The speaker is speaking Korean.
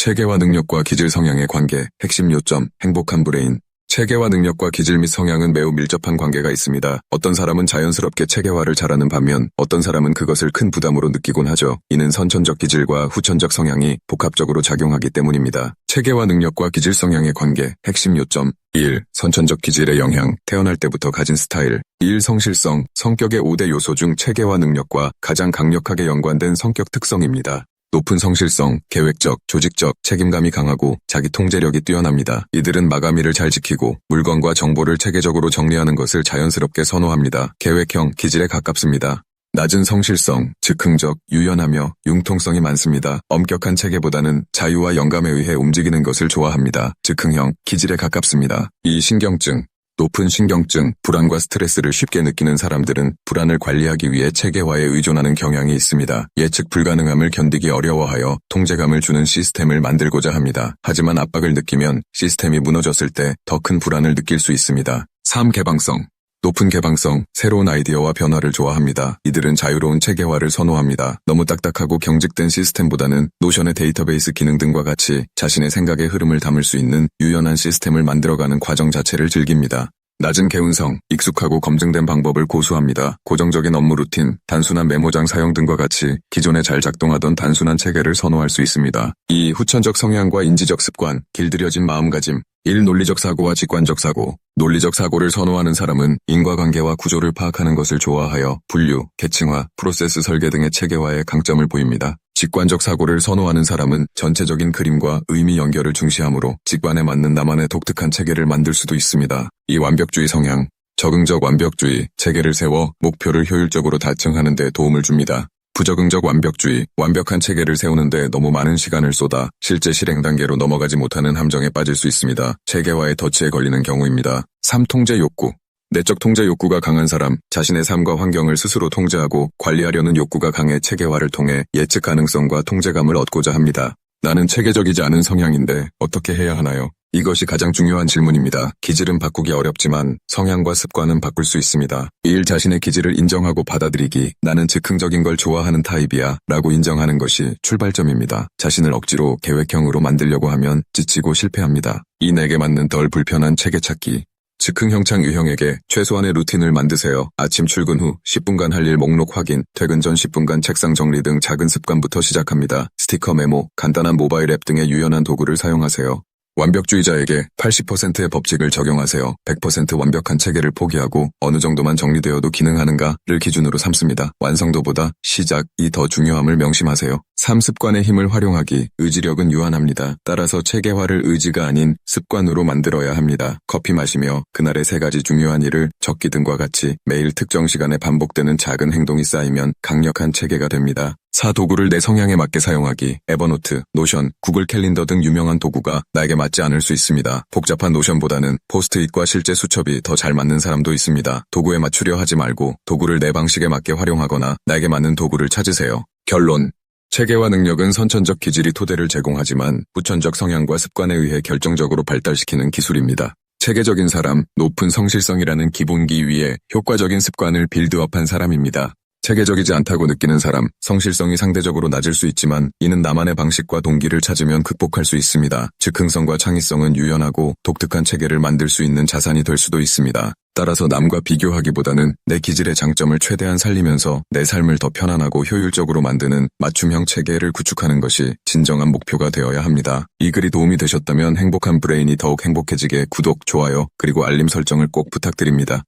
체계와 능력과 기질 성향의 관계, 핵심 요점, 행복한 브레인. 체계와 능력과 기질 및 성향은 매우 밀접한 관계가 있습니다. 어떤 사람은 자연스럽게 체계화를 잘하는 반면 어떤 사람은 그것을 큰 부담으로 느끼곤 하죠. 이는 선천적 기질과 후천적 성향이 복합적으로 작용하기 때문입니다. 체계와 능력과 기질 성향의 관계, 핵심 요점 1. 선천적 기질의 영향, 태어날 때부터 가진 스타일 1. 성실성, 성격의 5대 요소 중 체계와 능력과 가장 강력하게 연관된 성격 특성입니다. 높은 성실성, 계획적, 조직적, 책임감이 강하고 자기 통제력이 뛰어납니다. 이들은 마감일을 잘 지키고 물건과 정보를 체계적으로 정리하는 것을 자연스럽게 선호합니다. 계획형, 기질에 가깝습니다. 낮은 성실성, 즉흥적, 유연하며 융통성이 많습니다. 엄격한 체계보다는 자유와 영감에 의해 움직이는 것을 좋아합니다. 즉흥형, 기질에 가깝습니다. 이 신경증, 높은 신경증, 불안과 스트레스를 쉽게 느끼는 사람들은 불안을 관리하기 위해 체계화에 의존하는 경향이 있습니다. 예측 불가능함을 견디기 어려워하여 통제감을 주는 시스템을 만들고자 합니다. 하지만 압박을 느끼면 시스템이 무너졌을 때 더 큰 불안을 느낄 수 있습니다. 3. 개방성. 높은 개방성, 새로운 아이디어와 변화를 좋아합니다. 이들은 자유로운 체계화를 선호합니다. 너무 딱딱하고 경직된 시스템보다는 노션의 데이터베이스 기능 등과 같이 자신의 생각의 흐름을 담을 수 있는 유연한 시스템을 만들어가는 과정 자체를 즐깁니다. 낮은 개운성, 익숙하고 검증된 방법을 고수합니다. 고정적인 업무 루틴, 단순한 메모장 사용 등과 같이 기존에 잘 작동하던 단순한 체계를 선호할 수 있습니다. 이 후천적 성향과 인지적 습관, 길들여진 마음가짐, 1. 논리적 사고와 직관적 사고. 논리적 사고를 선호하는 사람은 인과관계와 구조를 파악하는 것을 좋아하여 분류, 계층화, 프로세스 설계 등의 체계화에 강점을 보입니다. 직관적 사고를 선호하는 사람은 전체적인 그림과 의미 연결을 중시하므로 직관에 맞는 나만의 독특한 체계를 만들 수도 있습니다. 이 완벽주의 성향, 적응적 완벽주의, 체계를 세워 목표를 효율적으로 달성하는 데 도움을 줍니다. 부적응적 완벽주의, 완벽한 체계를 세우는데 너무 많은 시간을 쏟아 실제 실행 단계로 넘어가지 못하는 함정에 빠질 수 있습니다. 체계와의 덫에 걸리는 경우입니다. 3. 통제 욕구. 내적 통제 욕구가 강한 사람, 자신의 삶과 환경을 스스로 통제하고 관리하려는 욕구가 강해 체계화를 통해 예측 가능성과 통제감을 얻고자 합니다. 나는 체계적이지 않은 성향인데 어떻게 해야 하나요? 이것이 가장 중요한 질문입니다. 기질은 바꾸기 어렵지만 성향과 습관은 바꿀 수 있습니다. 1. 자신의 기질을 인정하고 받아들이기. 나는 즉흥적인 걸 좋아하는 타입이야. 라고 인정하는 것이 출발점입니다. 자신을 억지로 계획형으로 만들려고 하면 지치고 실패합니다. 이 내게 맞는 덜 불편한 체계 찾기. 즉흥 형창 유형에게 최소한의 루틴을 만드세요. 아침 출근 후 10분간 할 일 목록 확인, 퇴근 전 10분간 책상 정리 등 작은 습관부터 시작합니다. 스티커 메모, 간단한 모바일 앱 등의 유연한 도구를 사용하세요. 완벽주의자에게 80%의 법칙을 적용하세요. 100% 완벽한 체계를 포기하고 어느 정도만 정리되어도 기능하는가를 기준으로 삼습니다. 완성도보다 시작이 더 중요함을 명심하세요. 3습관의 힘을 활용하기, 의지력은 유한합니다. 따라서 체계화를 의지가 아닌 습관으로 만들어야 합니다. 커피 마시며 그날의 세 가지 중요한 일을 적기 등과 같이 매일 특정 시간에 반복되는 작은 행동이 쌓이면 강력한 체계가 됩니다. 사 도구를 내 성향에 맞게 사용하기, 에버노트, 노션, 구글 캘린더 등 유명한 도구가 나에게 맞지 않을 수 있습니다. 복잡한 노션보다는 포스트잇과 실제 수첩이 더 잘 맞는 사람도 있습니다. 도구에 맞추려 하지 말고 도구를 내 방식에 맞게 활용하거나 나에게 맞는 도구를 찾으세요. 결론. 체계와 능력은 선천적 기질이 토대를 제공하지만 후천적 성향과 습관에 의해 결정적으로 발달시키는 기술입니다. 체계적인 사람, 높은 성실성이라는 기본기 위에 효과적인 습관을 빌드업한 사람입니다. 체계적이지 않다고 느끼는 사람, 성실성이 상대적으로 낮을 수 있지만 이는 나만의 방식과 동기를 찾으면 극복할 수 있습니다. 즉 흥성과 창의성은 유연하고 독특한 체계를 만들 수 있는 자산이 될 수도 있습니다. 따라서 남과 비교하기보다는 내 기질의 장점을 최대한 살리면서 내 삶을 더 편안하고 효율적으로 만드는 맞춤형 체계를 구축하는 것이 진정한 목표가 되어야 합니다. 이 글이 도움이 되셨다면 행복한 브레인이 더욱 행복해지게 구독, 좋아요, 그리고 알림 설정을 꼭 부탁드립니다.